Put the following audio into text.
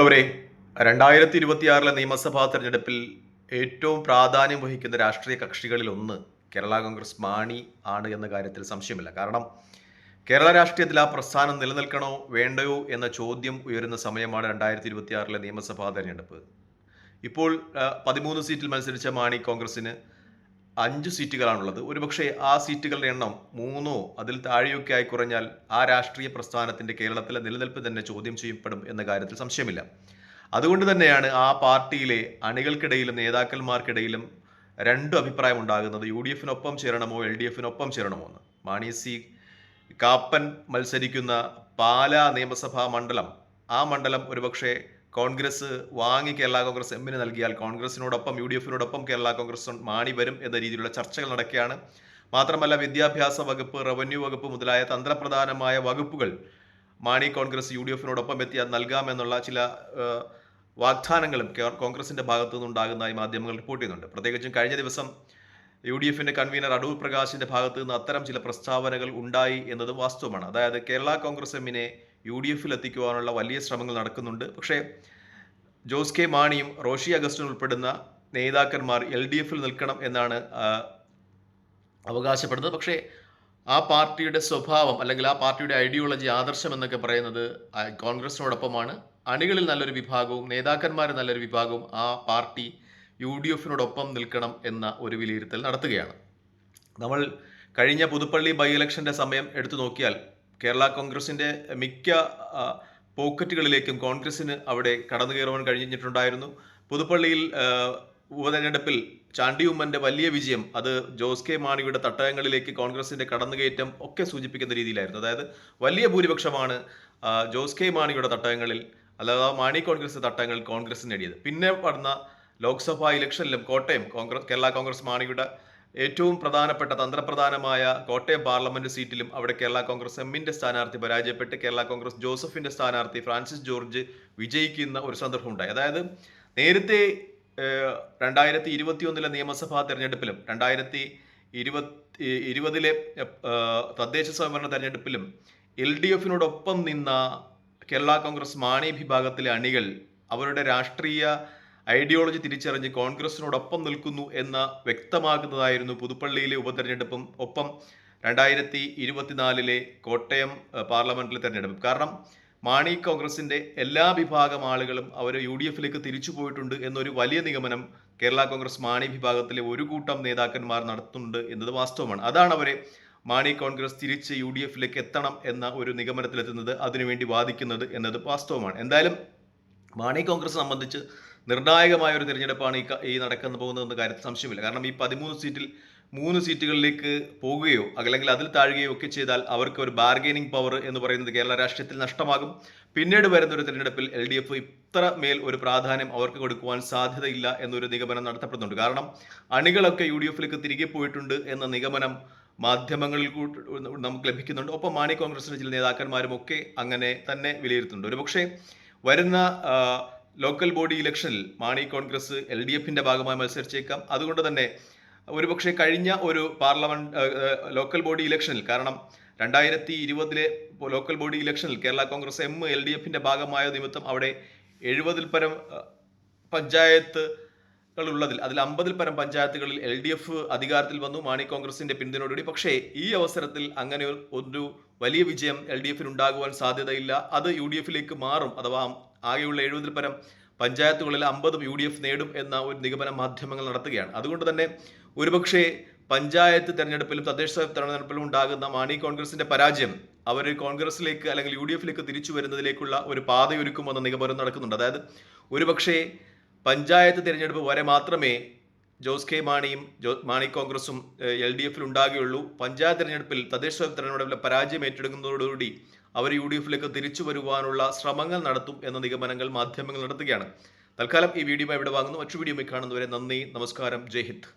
അവരെ രണ്ടായിരത്തി ഇരുപത്തിയാറിലെ നിയമസഭാ തെരഞ്ഞെടുപ്പിൽ ഏറ്റവും പ്രാധാന്യം വഹിക്കുന്ന രാഷ്ട്രീയ കക്ഷികളിൽ ഒന്ന് കേരള കോൺഗ്രസ് മാണി ആണ് എന്ന കാര്യത്തിൽ സംശയമില്ല. കാരണം കേരള രാഷ്ട്രീയത്തിൽ ആ പ്രസ്ഥാനം നിലനിൽക്കണോ വേണ്ടയോ എന്ന ചോദ്യം ഉയരുന്ന സമയമാണ് രണ്ടായിരത്തി ഇരുപത്തിയാറിലെ നിയമസഭാ തെരഞ്ഞെടുപ്പ്. ഇപ്പോൾ പതിമൂന്ന് സീറ്റിൽ മത്സരിച്ച മാണി കോൺഗ്രസിന് അഞ്ച് സീറ്റുകളാണുള്ളത്. ഒരുപക്ഷെ ആ സീറ്റുകളുടെ എണ്ണം മൂന്നോ അതിൽ താഴെയൊക്കെ ആയി കുറഞ്ഞാൽ ആ രാഷ്ട്രീയ പ്രസ്ഥാനത്തിന്റെ കേരളത്തിലെ നിലനിൽപ്പ് തന്നെ ചോദ്യം ചെയ്യപ്പെടും എന്ന കാര്യത്തിൽ സംശയമില്ല. അതുകൊണ്ട് തന്നെയാണ് ആ പാർട്ടിയിലെ അണികൾക്കിടയിലും നേതാക്കന്മാർക്കിടയിലും രണ്ട് അഭിപ്രായം ഉണ്ടാകുന്നത് യു ഡി എഫിനൊപ്പം ചേരണമോ എൽ ഡി എഫിനൊപ്പം ചേരണമോ എന്ന്. മാണി സി കാപ്പൻ മത്സരിക്കുന്ന പാലാ നിയമസഭാ മണ്ഡലം. ആ മണ്ഡലം ഒരുപക്ഷെ കോൺഗ്രസ് വാങ്ങി കേരള കോൺഗ്രസ് എമ്മിന് നൽകിയാൽ കോൺഗ്രസിനോടൊപ്പം യു ഡി എഫിനോടൊപ്പം കേരള കോൺഗ്രസ് മാണി വരും എന്ന രീതിയിലുള്ള ചർച്ചകൾ നടക്കുകയാണ്. മാത്രമല്ല വിദ്യാഭ്യാസ വകുപ്പ് റവന്യൂ വകുപ്പ് മുതലായ തന്ത്രപ്രധാനമായ വകുപ്പുകൾ മാണി കോൺഗ്രസ് യു ഡി എഫിനോടൊപ്പം എത്തിയാൽ നൽകാമെന്നുള്ള ചില വാഗ്ദാനങ്ങളും കോൺഗ്രസിന്റെ ഭാഗത്തു നിന്നുണ്ടാകുന്നതായി മാധ്യമങ്ങൾ റിപ്പോർട്ട് ചെയ്യുന്നുണ്ട്. പ്രത്യേകിച്ചും കഴിഞ്ഞ ദിവസം യു ഡി എഫിന്റെ കൺവീനർ അടൂർ പ്രകാശിന്റെ ഭാഗത്ത് നിന്ന് അത്തരം ചില പ്രസ്താവനകൾ ഉണ്ടായി എന്നത് വാസ്തവമാണ്. അതായത് കേരള കോൺഗ്രസ് എമ്മിനെ യു ഡി എഫിൽ എത്തിക്കുവാനുള്ള വലിയ ശ്രമങ്ങൾ നടക്കുന്നുണ്ട്. പക്ഷേ ജോസ് കെ മാണിയും റോഷി അഗസ്റ്റിൻ ഉൾപ്പെടുന്ന നേതാക്കന്മാർ എൽ ഡി എഫിൽ നിൽക്കണം എന്നാണ് അവകാശപ്പെടുന്നത്. പക്ഷേ ആ പാർട്ടിയുടെ സ്വഭാവം അല്ലെങ്കിൽ ആ പാർട്ടിയുടെ ഐഡിയോളജി ആദർശം എന്നൊക്കെ പറയുന്നത് കോൺഗ്രസിനോടൊപ്പമാണ്. അണികളിൽ നല്ലൊരു വിഭാഗവും നേതാക്കന്മാർ നല്ലൊരു വിഭാഗവും ആ പാർട്ടി യു ഡി എഫിനോടൊപ്പം നിൽക്കണം എന്ന ഒരു വിലയിരുത്തൽ നടത്തുകയാണ്. നമ്മൾ കഴിഞ്ഞ പുതുപ്പള്ളി ബൈ ഇലക്ഷന്റെ സമയം എടുത്തു നോക്കിയാൽ കേരള കോൺഗ്രസിന്റെ മിക്ക പോക്കറ്റുകളിലേക്കും കോൺഗ്രസിന് അവിടെ കടന്നു കയറുവാൻ കഴിഞ്ഞിട്ടുണ്ടായിരുന്നു. പുതുപ്പള്ളിയിൽ ഉപതെരഞ്ഞെടുപ്പിൽ ചാണ്ടിയുമ്മന്റെ വലിയ വിജയം അത് ജോസ് കെ മാണിയുടെ തട്ടകങ്ങളിലേക്ക് കോൺഗ്രസിന്റെ കടന്നുകയറ്റം ഒക്കെ സൂചിപ്പിക്കുന്ന രീതിയിലായിരുന്നു. അതായത് വലിയ ഭൂരിപക്ഷമാണ് ജോസ് കെ മാണിയുടെ തട്ടകങ്ങളിൽ അല്ലാതെ മാണി കോൺഗ്രസ് തട്ടകങ്ങളിൽ കോൺഗ്രസ് നേടിയത്. പിന്നെ നടന്ന ലോക്സഭാ ഇലക്ഷനിലും കോട്ടയം കോൺഗ്രസ് കേരള കോൺഗ്രസ് മാണിയുടെ ഏറ്റവും പ്രധാനപ്പെട്ട തന്ത്രപ്രധാനമായ കോട്ടയം പാർലമെന്റ് സീറ്റിലും അവിടെ കേരള കോൺഗ്രസ് എമ്മിന്റെ സ്ഥാനാർത്ഥി പരാജയപ്പെട്ട് കേരള കോൺഗ്രസ് ജോസഫിന്റെ സ്ഥാനാർത്ഥി ഫ്രാൻസിസ് ജോർജ് വിജയിക്കുന്ന ഒരു സന്ദർഭമുണ്ടായി അതായത് നേരത്തെ രണ്ടായിരത്തി ഇരുപത്തിയൊന്നിലെ നിയമസഭാ തെരഞ്ഞെടുപ്പിലും രണ്ടായിരത്തി ഇരുപത്തി ഇരുപതിലെ തദ്ദേശ സ്വയംഭരണ തെരഞ്ഞെടുപ്പിലും എൽ ഡി എഫിനോടൊപ്പം നിന്ന കേരള കോൺഗ്രസ് മാണി വിഭാഗത്തിലെ അണികൾ അവരുടെ രാഷ്ട്രീയ ഐഡിയോളജി തിരിച്ചറിഞ്ഞ് കോൺഗ്രസിനോടൊപ്പം നിൽക്കുന്നു എന്ന വ്യക്തമാകുന്നതായിരുന്നു പുതുപ്പള്ളിയിലെ ഉപതെരഞ്ഞെടുപ്പും. ഒപ്പം രണ്ടായിരത്തി ഇരുപത്തിനാലിലെ കോട്ടയം പാർലമെന്റിലെ തെരഞ്ഞെടുപ്പും. കാരണം മാണി കോൺഗ്രസിന്റെ എല്ലാ വിഭാഗം ആളുകളും അവർ യു ഡി എഫിലേക്ക് തിരിച്ചു പോയിട്ടുണ്ട് എന്നൊരു വലിയ നിഗമനം കേരള കോൺഗ്രസ് മാണി വിഭാഗത്തിലെ ഒരു കൂട്ടം നേതാക്കന്മാർ നടത്തുന്നുണ്ട് എന്നത് വാസ്തവമാണ്. അതാണ് അവരെ മാണി കോൺഗ്രസ് തിരിച്ച് യു ഡി എഫിലേക്ക് എത്തണം എന്ന ഒരു നിഗമനത്തിലെത്തുന്നത് അതിനുവേണ്ടി വാദിക്കുന്നത് എന്നത് വാസ്തവമാണ്. എന്തായാലും മാണി കോൺഗ്രസ് സംബന്ധിച്ച് നിർണായകമായ ഒരു തിരഞ്ഞെടുപ്പാണ് ഈ ഈ നടക്കുന്ന പോകുന്നതെന്ന കാര്യത്തിൽ സംശയമില്ല. കാരണം ഈ പതിമൂന്ന് സീറ്റിൽ മൂന്ന് സീറ്റുകളിലേക്ക് പോകുകയോ അല്ലെങ്കിൽ അതിൽ താഴുകയോ ഒക്കെ ചെയ്താൽ അവർക്ക് ഒരു ബാർഗൈനിങ് പവർ എന്ന് പറയുന്നത് കേരള രാഷ്ട്രീയത്തിൽ നഷ്ടമാകും. പിന്നീട് വരുന്ന ഒരു തിരഞ്ഞെടുപ്പിൽ എൽ ഡി എഫ് ഇത്ര മേൽ ഒരു പ്രാധാന്യം അവർക്ക് കൊടുക്കുവാൻ സാധ്യതയില്ല എന്നൊരു നിഗമനം നടത്തപ്പെടുന്നുണ്ട്. കാരണം അണികളൊക്കെ യു ഡി എഫിലേക്ക് തിരികെ പോയിട്ടുണ്ട് എന്ന നിഗമനം മാധ്യമങ്ങളിൽ നമുക്ക് ലഭിക്കുന്നുണ്ട്. ഒപ്പം മാണി കോൺഗ്രസിന്റെ ചില നേതാക്കന്മാരും ഒക്കെ അങ്ങനെ തന്നെ വിലയിരുത്തുന്നുണ്ട്. ഒരുപക്ഷെ വരുന്ന ലോക്കൽ ബോഡി ഇലക്ഷനിൽ മാണി കോൺഗ്രസ് എൽ ഡി എഫിന്റെ ഭാഗമായി മത്സരിച്ചേക്കാം. അതുകൊണ്ട് തന്നെ ഒരുപക്ഷെ കഴിഞ്ഞ ഒരു പാർലമെന്റ് ലോക്കൽ ബോഡി ഇലക്ഷനിൽ കാരണം രണ്ടായിരത്തി ഇരുപതിലെ ലോക്കൽ ബോഡി ഇലക്ഷനിൽ Kerala Congress M L D എഫിന്റെ ഭാഗമായ നിമിത്തം അവിടെ എഴുപതിൽ പരം പഞ്ചായത്ത് ഉള്ളതിൽ അതിൽ അമ്പതിൽ പരം പഞ്ചായത്തുകളിൽ എൽ ഡി എഫ് അധികാരത്തിൽ വന്നു മാണി കോൺഗ്രസിന്റെ പിന്തുണയോടുകൂടി. പക്ഷേ ഈ അവസരത്തിൽ അങ്ങനെ ഒരു- വലിയ വിജയം എൽ ഡി എഫിന് ഉണ്ടാകുവാൻ സാധ്യതയില്ല. അത് യു ഡി എഫിലേക്ക് മാറും. അഥവാ ആകെയുള്ള എഴുപതിൽ പരം പഞ്ചായത്തുകളിൽ അമ്പതും യു ഡി എഫ് നേടും എന്ന ഒരു നിഗമനം മാധ്യമങ്ങൾ നടത്തുകയാണ്. അതുകൊണ്ട് തന്നെ ഒരുപക്ഷേ പഞ്ചായത്ത് തെരഞ്ഞെടുപ്പിലും തദ്ദേശ തെരഞ്ഞെടുപ്പിലും ഉണ്ടാകുന്ന മാണി കോൺഗ്രസിന്റെ പരാജയം അവർ കോൺഗ്രസിലേക്ക് അല്ലെങ്കിൽ യു ഡി എഫിലേക്ക് തിരിച്ചു വരുന്നതിലേക്കുള്ള ഒരു പാതയൊരുക്കുമെന്ന നിഗമനം നടക്കുന്നുണ്ട്. അതായത് ഒരുപക്ഷെ പഞ്ചായത്ത് തിരഞ്ഞെടുപ്പ് വരെ മാത്രമേ ജോസ് കെ മാണിയും ജോ മാണി കോൺഗ്രസും എൽ ഡി എഫിൽ ഉണ്ടാകുകയുള്ളൂ. പഞ്ചായത്ത് തിരഞ്ഞെടുപ്പിൽ തദ്ദേശ തിരഞ്ഞെടുപ്പിലെ പരാജയം ഏറ്റെടുക്കുന്നതോടുകൂടി അവർ യു ഡി എഫിലേക്ക് തിരിച്ചു വരുവാനുള്ള ശ്രമങ്ങൾ നടത്തും എന്ന നിഗമനങ്ങൾ മാധ്യമങ്ങൾ നടത്തുകയാണ്. തൽക്കാലം ഈ വീഡിയോ ഇവിടെ വാങ്ങുന്നു. മറ്റു വീഡിയോ കാണുന്നവരെ നന്ദി നമസ്കാരം ജയ് ഹിന്ദ്.